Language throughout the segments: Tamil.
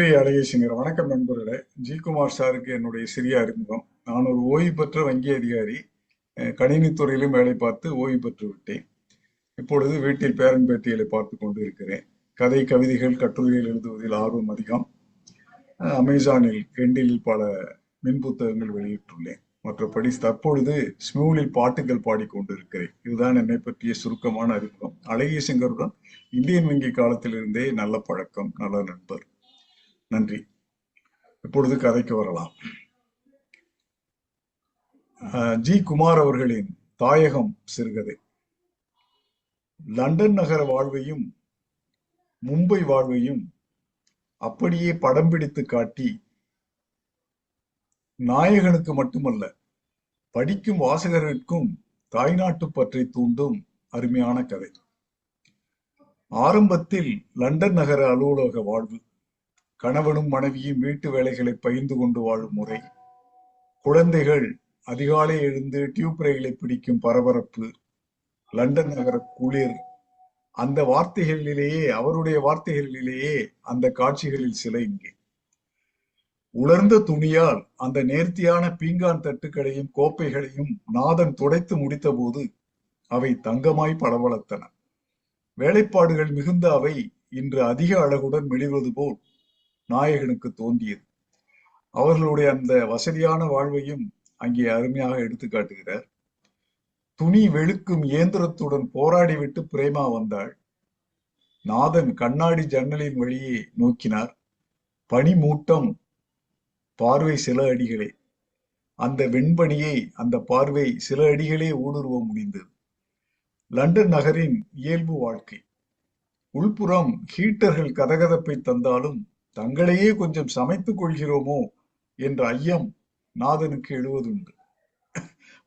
நன்றி அழகேசிங்கர் வணக்கம் நண்பர்களே. ஜி குமார் சாருக்கு என்னுடைய சிறிய அறிமுகம். நான் ஒரு ஓய்வு பெற்ற வங்கி அதிகாரி. கணினித்துறையிலும் வேலை பார்த்து ஓய்வு பெற்று விட்டேன். இப்பொழுது வீட்டில் பேரன் பேட்டிகளை பார்த்து கொண்டு இருக்கிறேன். கதை கவிதைகள் கட்டுரைகள் எழுதுவதில் ஆர்வம் அதிகம். அமேசானில் கெண்டிலில் பல மின் புத்தகங்கள் வெளியிட்டுள்ளேன். மற்றபடி தற்பொழுது ஸ்மூலில் பாட்டுகள் பாடிக்கொண்டிருக்கிறேன். இதுதான் என்னை பற்றிய சுருக்கமான அறிமுகம். அழகேசிங்கருடன் இந்தியன் வங்கி காலத்திலிருந்தே நல்ல பழக்கம் நல்ல நண்பர். நன்றி. இப்பொழுது கதைக்கு வரலாம். அஹ், ஜி குமார் அவர்களின் தாயகம் சிறுகதை. லண்டன் நகர வாழ்வையும் மும்பை வாழ்வையும் அப்படியே படம் பிடித்து காட்டி நாயகனுக்கு மட்டுமல்ல படிக்கும் வாசகர்களுக்கும் தாய்நாட்டு பற்றி தூண்டும் அருமையான கதை. ஆரம்பத்தில் லண்டன் நகர அலுவலக வாழ்வு கணவனும் மனைவியும் வீட்டு வேலைகளை பகிர்ந்து கொண்டு வாழும் முறை. குழந்தைகள் அதிகாலை எழுந்து டியூப் ரயிலை பிடிக்கும் பரபரப்பு. லண்டன் நகர குளிர். அந்த வார்த்தைகளிலேயே அவருடைய வார்த்தைகளிலேயே அந்த காட்சிகளில் சில இங்கே. உலர்ந்த துணியால் அந்த நேர்த்தியான பீங்கான் தட்டுக்களையும் கோப்பைகளையும் நாதன் துடைத்து முடித்தபோது அவை தங்கமாய் பளபளத்தன. வேலைப்பாடுகள் மிகுந்த அவை இன்று அதிக அழகுடன் மெளிவது போல் நாயகனுக்கு தோன்றியது. அவர்களுடைய அந்த வசதியான வாழ்வையும் அங்கே அருமையாக எடுத்து காட்டுகிறார். துணி வெளுக்கும் இயந்திரத்துடன் போராடிவிட்டு பிரேமா வந்தாள். நாதன் கண்ணாடி ஜன்னலின் வழியே நோக்கினார். பனிமூட்டம் பார்வை சில அடிகளே. அந்த வெண்பணியை அந்த பார்வை சில அடிகளே ஊடுருவ முடிந்தது. லண்டன் நகரின் இயல்பு வாழ்க்கை. உள்புறம் ஹீட்டர்கள் கதகதப்பை தந்தாலும் தங்களையே கொஞ்சம் சமைத்துக் கொள்கிறோமோ என்ற ஐயம் நாதனுக்கு எழுவதுண்டு.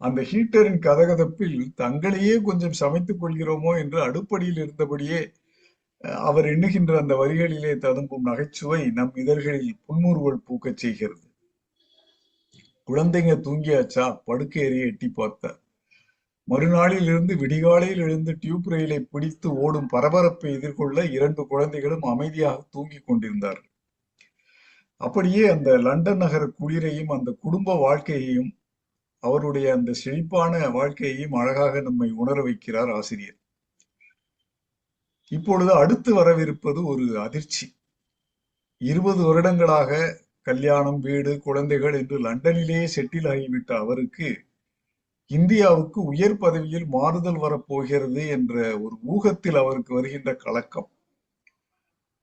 அந்த ஹீட்டரின் கதகதப்பில் தங்களையே கொஞ்சம் சமைத்துக் கொள்கிறோமோ என்று அடுப்படியில் இருந்தபடியே அவர் எண்ணுகின்ற அந்த வரிகளிலே ததும்பும் நகைச்சுவை நம் இதழ்களில் புன்முறுவல் பூக்கச் செய்கிறது. குழந்தைங்க தூங்கியாச்சா? படுக்கை அறையை எட்டி பார்த்தார். மறுநாளில் இருந்து விடிகாலையில் எழுந்து டியூப் ரயிலை பிடித்து ஓடும் பரபரப்பை எதிர்கொள்ள இரண்டு குழந்தைகளும் அமைதியாக தூங்கிக் கொண்டிருந்தார்கள். அப்படியே அந்த லண்டன் நகர குளிரையும் அந்த குடும்ப வாழ்க்கையையும் அவருடைய அந்த செழிப்பான வாழ்க்கையையும் அழகாக நம்மை உணர வைக்கிறார் ஆசிரியர். இப்பொழுது அடுத்து வரவிருப்பது ஒரு அதிர்ச்சி. இருபது வருடங்களாக கல்யாணம் வீடு குழந்தைகள் என்று லண்டனிலேயே செட்டில் ஆகிவிட்ட அவருக்கு இந்தியாவுக்கு உயர் பதவியில் மாறுதல் வரப்போகிறது என்ற ஒரு ஊகத்தில் அவருக்கு வருகின்ற கலக்கம்.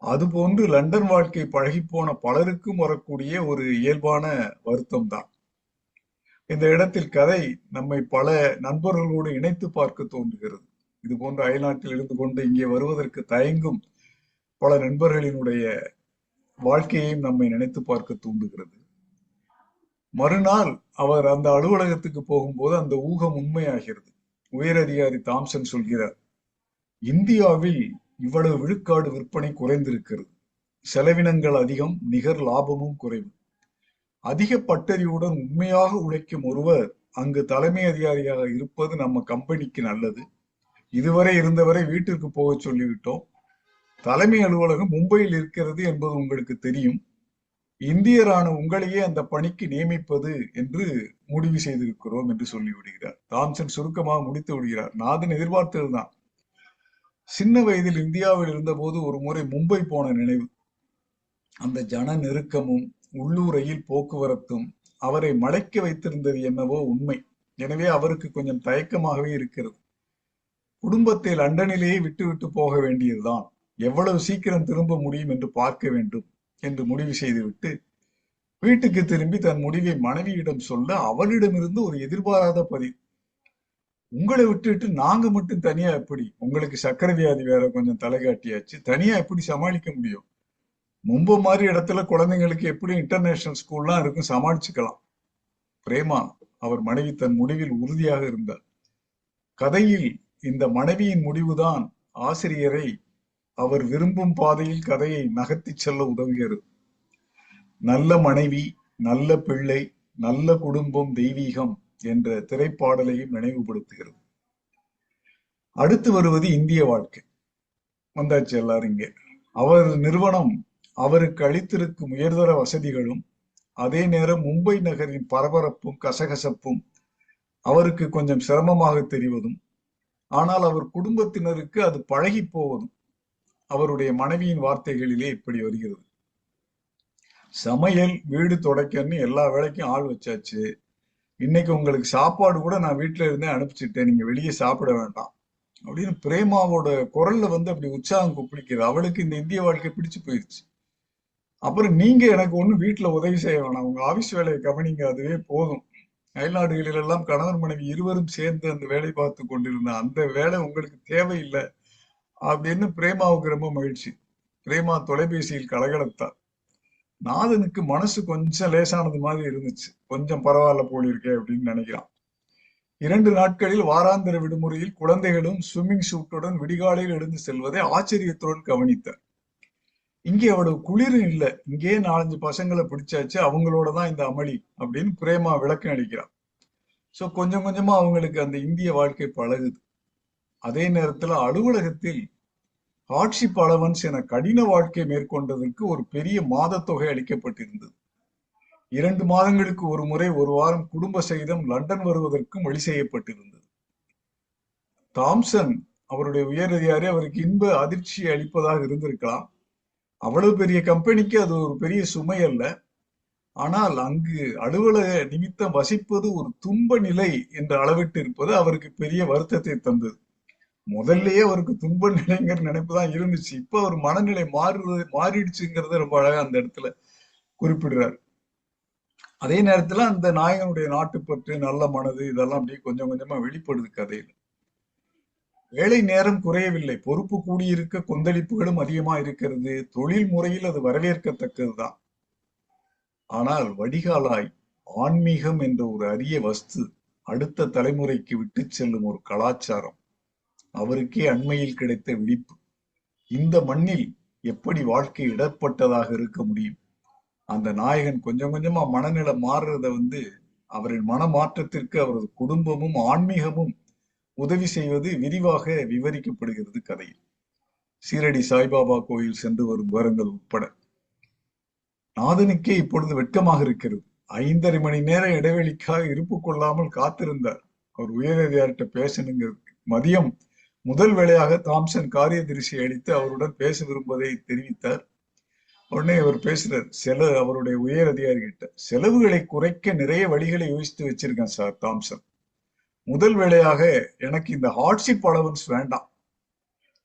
அதுபோன்று லண்டன் வாழ்க்கை பழகிப்போன பலருக்கும் வரக்கூடிய ஒரு இயல்பான வருத்தம் தான் இந்த இடத்தில் கதை நம்மை பல நண்பர்களோடு இணைத்து பார்க்க தோன்றுகிறது. இது போன்ற அயல்நாட்டில் இருந்து கொண்டு இங்கே வருவதற்கு தயங்கும் பல நண்பர்களினுடைய வாழ்க்கையையும் நம்மை நினைத்து பார்க்க தூண்டுகிறது மறுநாள் அவர் அந்த அலுவலகத்துக்கு போகும்போது அந்த ஊகம் உண்மையாகிறது. உயரதிகாரி தாம்சன் சொல்கிறார் இந்தியாவில் இவ்வளவு விழுக்காடு விற்பனை குறைந்திருக்கிறது. செலவினங்கள் அதிகம் நிகர் லாபமும் குறைவு. அதிக பட்டறிவுடன் உண்மையாக உழைக்கும் ஒருவர் அங்கு தலைமை அதிகாரியாக இருப்பது நம்ம கம்பெனிக்கு நல்லது. இதுவரை இருந்தவரை வீட்டிற்கு போக சொல்லிவிட்டோம். தலைமை அலுவலகம் மும்பையில் இருக்கிறது என்பது உங்களுக்கு தெரியும். இந்தியரான உங்களையே அந்த பணிக்கு நியமிப்பது என்று முடிவு செய்திருக்கிறோம் என்று சொல்லிவிடுகிறார். தாம்சன் சுருக்கமாக முடித்து விடுகிறார். நாதன் எதிர்பார்த்ததுதான். சின்ன வயதில் இந்தியாவில் இருந்தபோது ஒரு முறை மும்பை போன நினைவு. அந்த ஜன நெருக்கமும் உள்ளூரையில் போக்குவரத்தும் அவரை மலைக்க வைத்திருந்தது என்னவோ உண்மை. எனவே அவருக்கு கொஞ்சம் தயக்கமாகவே இருக்கிறது. குடும்பத்தை லண்டனிலேயே விட்டுவிட்டு போக வேண்டியதுதான். எவ்வளவு சீக்கிரம் திரும்ப முடியும் என்று பார்க்க வேண்டும் என்று முடிவு செய்துவிட்டு வீட்டுக்கு திரும்பி தன் முடிவை மனைவியிடம் சொல்ல அவளிடமிருந்து ஒரு எதிர்பாராத பதில் உங்களை விட்டுட்டு நாங்க மட்டும் தனியா எப்படி? உங்களுக்கு சக்கரை வியாதி வேற கொஞ்சம் தலைகாட்டியாச்சு தனியா எப்படி சமாளிக்க முடியும்? மும்பை மாதிரி இடத்துல குழந்தைங்களுக்கு எப்படி இன்டர்நேஷனல் ஸ்கூல்லாம் இருக்கும் சமாளிச்சுக்கலாம். பிரேமா அவர் மனைவி தன் முடிவில் உறுதியாக இருந்தார். கதையில் இந்த மனைவியின் முடிவுதான் ஆசிரியரை அவர் விரும்பும் பாதையில் கதையை நகர்த்திச் செல்ல உதவுகிறது. நல்ல மனைவி நல்ல பிள்ளை நல்ல குடும்பம் தெய்வீகம் என்ற திரைப்பாடலையும் நினைவுபடுத்துகிறது. அடுத்து வருவது இந்திய வாழ்க்கை. வந்தாச்சு எல்லாரும் இங்கே. அவர் நிறுவனம் அவருக்கு அளித்திருக்கும் உயர்தர வசதிகளும் அதே நேரம் மும்பை நகரின் பரபரப்பும் கசகசப்பும் அவருக்கு கொஞ்சம் சிரமமாக தெரிவதும் ஆனால் அவர் குடும்பத்தினருக்கு அது பழகி போவதும் அவருடைய மனைவியின் வார்த்தைகளிலே இப்படி வருகிறது. சமையல் வீடு தொடக்கன்னு எல்லா வேலைக்கும் ஆள் வச்சாச்சு. இன்னைக்கு உங்களுக்கு சாப்பாடு கூட நான் வீட்டில் இருந்தே அனுப்பிச்சிட்டேன். நீங்க வெளியே சாப்பிட வேண்டாம். அப்படின்னு பிரேமாவோட குரல்ல வந்து அப்படி உற்சாகம் குப்பிடிக்கிறது அவளுக்கு இந்த இந்திய வாழ்க்கை பிடிச்சு போயிடுச்சு அப்புறம் நீங்க எனக்கு ஒன்றும் வீட்டில் உதவி செய்ய வேணாம். உங்க ஆபீஸ் வேலையை கவனிங்க. அதுவே போதும். அயல்நாடுகளில் எல்லாம் கணவன் மனைவி இருவரும் சேர்ந்து அந்த வேலை பார்த்து கொண்டிருந்த அந்த வேலை உங்களுக்கு தேவையில்லை அப்படின்னு பிரேமாவுக்கு ரொம்ப மகிழ்ச்சி. பிரேமா தொலைபேசியில் கலகலத்தார். நாதனுக்கு மனசு கொஞ்சம் லேசானது மாதிரி இருந்துச்சு. கொஞ்சம் பரவாயில்ல போல் இருக்கே அப்படின்னு நினைக்கிறான். இரண்டு நாட்களில் வாராந்திர விடுமுறையில் குழந்தைகளும் ஸ்விம்மிங் சூட்டுடன் விடிகாலையில் எழுந்து செல்வதை ஆச்சரியத்துடன் கவனித்தார். இங்கே அவ்வளவு குளிரும் இல்லை. இங்கேயே நாலஞ்சு பசங்களை பிடிச்சாச்சு. அவங்களோட தான் இந்த அமளி அப்படின்னு பிரேமா விளக்கம் அளிக்கிறான் ஸோ கொஞ்சம் கொஞ்சமா அவங்களுக்கு அந்த இந்திய வாழ்க்கை பழகுது. அதே நேரத்துல அலுவலகத்தில் காட்சி பலவன்ஸ் என கடின வாழ்க்கை மேற்கொண்டதற்கு ஒரு பெரிய மாத தொகை அளிக்கப்பட்டிருந்தது. இரண்டு மாதங்களுக்கு ஒரு முறை ஒரு வாரம் குடும்ப சகிதம் லண்டன் வருவதற்கும் வழி செய்யப்பட்டிருந்தது. தாம்சன் அவருடைய உயரதிகாரி அவருக்கு இன்ப அதிர்ச்சி அளிப்பதாக இருந்திருக்கலாம். அவ்வளவு பெரிய கம்பெனிக்கு அது ஒரு பெரிய சுமை அல்ல. ஆனால் அங்கு அலுவலக நிமித்தம் வசிப்பது ஒரு துன்ப நிலை என்ற அளவிட்டு இருப்பது அவருக்கு பெரிய வருத்தத்தை தந்தது. முதல்லயே அவருக்கு துன்ப நிலைங்கிற நினைப்பு தான் இருந்துச்சு. இப்ப அவர் மனநிலை மாறுறது மாறிடுச்சுங்கிறத ரொம்ப அழகா அந்த இடத்துல குறிப்பிடுறாரு. அதே நேரத்துல அந்த நாயகனுடைய நாட்டுப்பற்று நல்ல மனது இதெல்லாம் அப்படியே கொஞ்சம் கொஞ்சமா வெளிப்படுது கதையில. வேலை நேரம் குறையவில்லை. பொறுப்பு கூடியிருக்க கொந்தளிப்புகளும் அதிகமா இருக்கிறது. தொழில் முறையில் அது வரவேற்கத்தக்கதுதான் ஆனால் வடிகாலாய் ஆன்மீகம் என்ற ஒரு அரிய வஸ்து அடுத்த தலைமுறைக்கு விட்டு செல்லும் ஒரு கலாச்சாரம். அவருக்கே அண்மையில் கிடைத்த விழிப்பு. இந்த மண்ணில் எப்படி வாழ்க்கை இடப்பட்டதாக இருக்க முடியும்? அந்த நாயகன் கொஞ்சம் கொஞ்சமா மனநிலை மாறுறத வந்து அவரின் மனமாற்றத்திற்கு அவரது குடும்பமும் ஆன்மீகமும் உதவி செய்வது விரிவாக விவரிக்கப்படுகிறது கதையில். சீரடி சாய்பாபா கோயில் சென்று வரும் விவரங்கள் உட்பட. நாதனுக்கே இப்பொழுது வெட்கமாக இருக்கிறது. ஐந்தரை மணி நேர இடைவெளிக்காக இருப்பு கொள்ளாமல் காத்திருந்தார். அவர் உயரதிகாரிட்ட பேசணுங்கிறது. மதியம் முதல் வேளையாக தாம்சன் காரியதரிசி அளித்து அவருடன் பேச விரும்புவதை தெரிவித்தார். உடனே அவர் பேசுறார் செல அவருடைய உயர் அதிகாரி கிட்ட செலவுகளை குறைக்க நிறைய வழிகளை யோசித்து வச்சிருக்கேன் சார் தாம்சன். முதல் வேளையாக எனக்கு இந்த ஹார்ட்ஷிப் அலவன்ஸ் வேண்டாம்.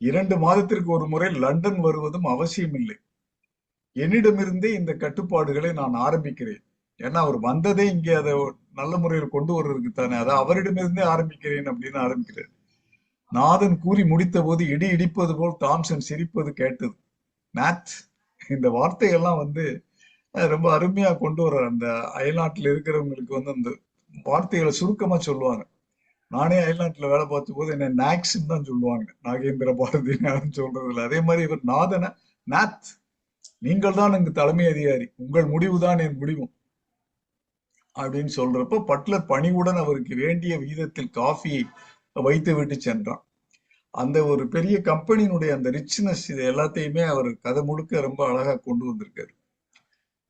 இரண்டு மாதத்திற்கு ஒரு முறை லண்டன் வருவதும் அவசியமில்லை. என்னிடமிருந்தே இந்த கட்டுப்பாடுகளை நான் ஆரம்பிக்கிறேன். ஏன்னா அவர் வந்ததே இங்கே அதை நல்ல முறையில் கொண்டு வர்றதுக்கு தானே அதை அவரிடமிருந்தே ஆரம்பிக்கிறேன் அப்படின்னு ஆரம்பிக்கிறார். நாதன் கூறி முடித்த போது இடி இடிப்பது போல் தாம்சன் சிரிப்பது கேட்டது. மேத் இந்த வார்த்தையெல்லாம் வந்து ரொம்ப அருமையா கொண்டு வர்ற அந்த அயல்நாட்டில் இருக்கிறவங்களுக்கு வந்து அந்த வார்த்தைகளை சுருக்கமா சொல்லுவாங்க. நானே அயல்நாட்டுல வேலை பார்த்த போது என்ன நாக்ஸ்ன்னு தான் சொல்லுவாங்க. நாகேந்திர பாரதி சொல்றது இல்லை அதே மாதிரி இவர் நாதன நாத் நீங்கள் தான் எங்க தலைமை அதிகாரி. உங்கள் முடிவு தான் என் முடிவும் அப்படின்னு சொல்றப்ப பட்லர் பணிவுடன் அவருக்கு வேண்டிய விகிதத்தில் காஃபியை வைத்து விட்டு சென்றான். அந்த ஒரு பெரிய கம்பெனியினுடைய அந்த ரிச்னஸ் இது எல்லாத்தையுமே அவர் கதை முழுக்க ரொம்ப அழகா கொண்டு வந்திருக்காரு.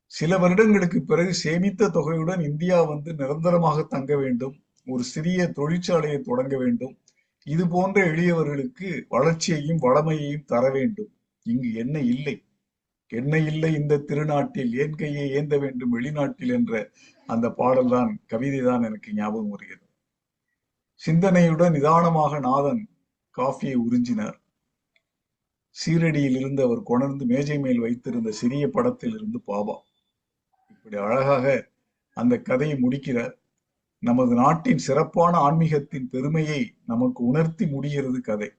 சில வருடங்களுக்கு பிறகு சேமித்த தொகையுடன் இந்தியா வந்து நிரந்தரமாக தங்க வேண்டும் ஒரு சிறிய தொழிற்சாலையை தொடங்க வேண்டும் இது போன்ற எளியவர்களுக்கு வளர்ச்சியையும் வளமையையும் தர வேண்டும். இங்கு என்ன இல்லை? என்ன இல்லை இந்த திருநாட்டில்? ஏன் கையை ஏந்த வேண்டும்? வெளிநாட்டில் என்ற அந்த பாடல்தான் கவிதை தான் எனக்கு ஞாபகம் வருகிறது. சிந்தனையுடன் நிதானமாக நாதன் காஃபியை உறிஞ்சினார். சீரடியில் இருந்து அவர் கொணர்ந்து மேஜை மேல் வைத்திருந்த சிறிய படத்தில் இருந்து பாபா. இப்படி அழகாக அந்த கதையை முடிக்கிறார் நமது நாட்டின் சிறப்பான ஆன்மீகத்தின் பெருமையை நமக்கு உணர்த்தி முடிகிறது கதை.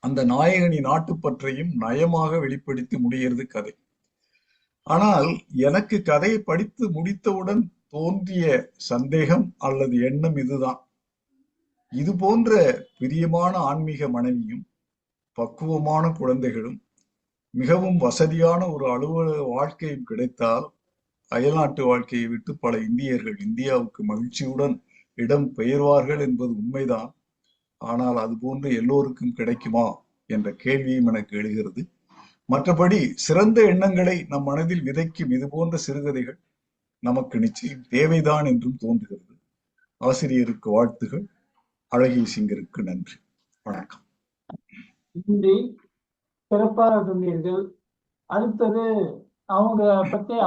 அந்த நாயகனின் நாட்டுப்பற்றையும் நயமாக வெளிப்படுத்தி முடிகிறது கதை. ஆனால் எனக்கு கதையை படித்து முடித்தவுடன் தோன்றிய சந்தேகம் அல்லது எண்ணம் இதுதான். இது போன்ற பிரியமான ஆன்மீக மனைவியும் பக்குவமான குழந்தைகளும் மிகவும் வசதியான ஒரு அலுவலக வாழ்க்கையும் கிடைத்தால் அயல்நாட்டு வாழ்க்கையை விட்டு பல இந்தியர்கள் இந்தியாவுக்கு மகிழ்ச்சியுடன் இடம் பெயர்வார்கள் என்பது உண்மைதான். ஆனால் அது போன்று எல்லோருக்கும் கிடைக்குமா என்ற கேள்வியும் எனக்கு எழுகிறது. மற்றபடி சிறந்த எண்ணங்களை நம் மனதில் விதைக்கும் இது போன்ற சிறுகதைகள் நமக்கு நிச்சயம் தேவைதான் என்றும் தோன்றுகிறது. ஆசிரியருக்கு வாழ்த்துகள். அழகிய சிங்கருக்கு நன்றி. வணக்கம். நன்றி சிறப்பாக சொன்னீர்கள் அடுத்தது அவங்க பத்தி